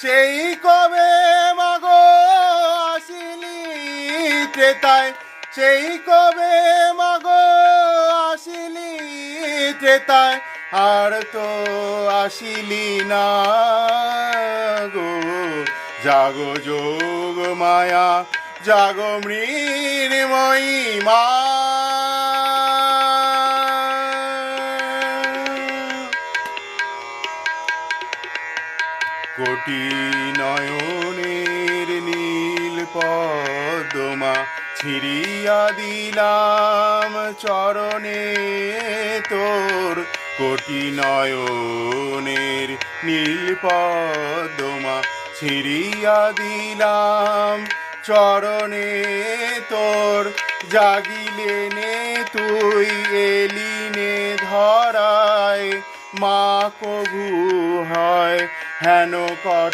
সেই কবে মাগো আসিলি ত্রেতায়? সেই কবে মাগো আসিলি ত্রেতায়? আর তো আসিলি না গো। জাগো যোগ মায়া, জাগো মৃন্ময়ী কোটি নয়নের নীল পদ্মা ছিড়িয়া দিলাম চরণে তোর। কোটি নয়নের নীল পদ্মা ছিড়িয়া দিলাম চরণে তোর। জাগিলে নে তুই এলিনে ধরায়, মা কভু হয় হেন কট